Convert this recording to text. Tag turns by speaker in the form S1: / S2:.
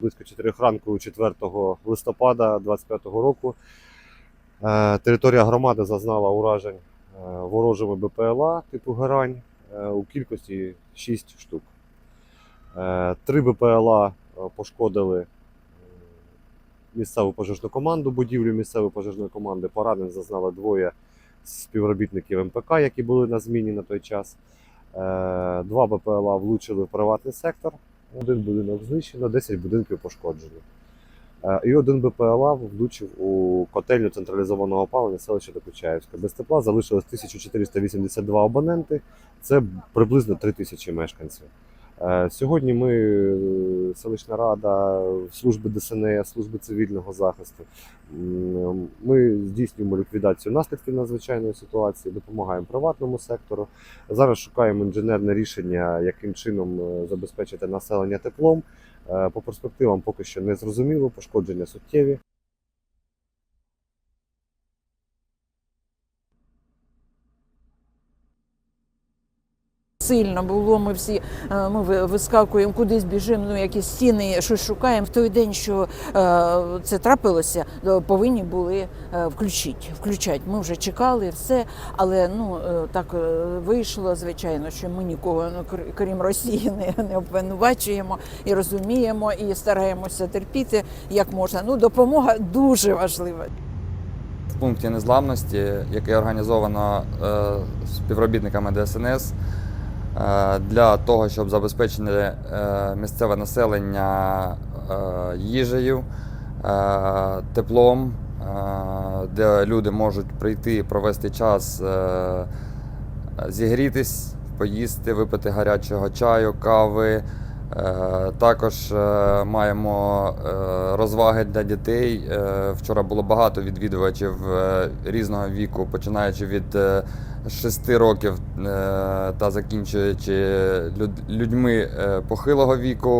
S1: близько 4 ранку 4 листопада 2025 року. Е, Територія громади зазнала уражень е, ворожими БПЛА типу Герань е, у кількості 6 штук. Три БПЛА пошкодили місцеву пожежну команду, будівлю місцевої пожежної команди. Поранень зазнали двоє співробітників МПК, які були на зміні на той час. Два БПЛА влучили в приватний сектор. Один будинок знищено, 10 будинків пошкоджено. Е, І один БПЛА влучив у котельню централізованого опалення селища Докучаївська. Без тепла залишилось 1482 абоненти. Це приблизно 3 тисячі мешканців. Е, Сьогодні ми, селищна рада, служби ДСНС, служби цивільного захисту. Ми здійснюємо ліквідацію наслідків надзвичайної ситуації, допомагаємо приватному сектору. Зараз шукаємо інженерне рішення, яким чином е, забезпечити населення теплом. Е, По перспективам поки що не зрозуміло, пошкодження суттєві.
S2: Сильно було, ми всі е, ми вискакуємо, кудись біжимо, ну якісь стіни, щось шукаємо. В той день, що е, це трапилося, е, повинні були включити. Включати. Ми вже чекали все, але ну так вийшло, звичайно, що ми нікого, ну, крім Росії, не, не обвинувачуємо і розуміємо, і стараємося терпіти як можна. Ну, допомога дуже важлива.
S3: в пункті незламності, який організовано е, співробітниками ДСНС для того, щоб забезпечити е, місцеве населення е, їжею, е, теплом, е, де люди можуть прийти провести час, е, зігрітись, поїсти, випити гарячого чаю, кави. Е, Також е, маємо е, розваги для дітей. Вчора було багато відвідувачів різного віку, починаючи від 6 років та закінчуючи людьми похилого віку.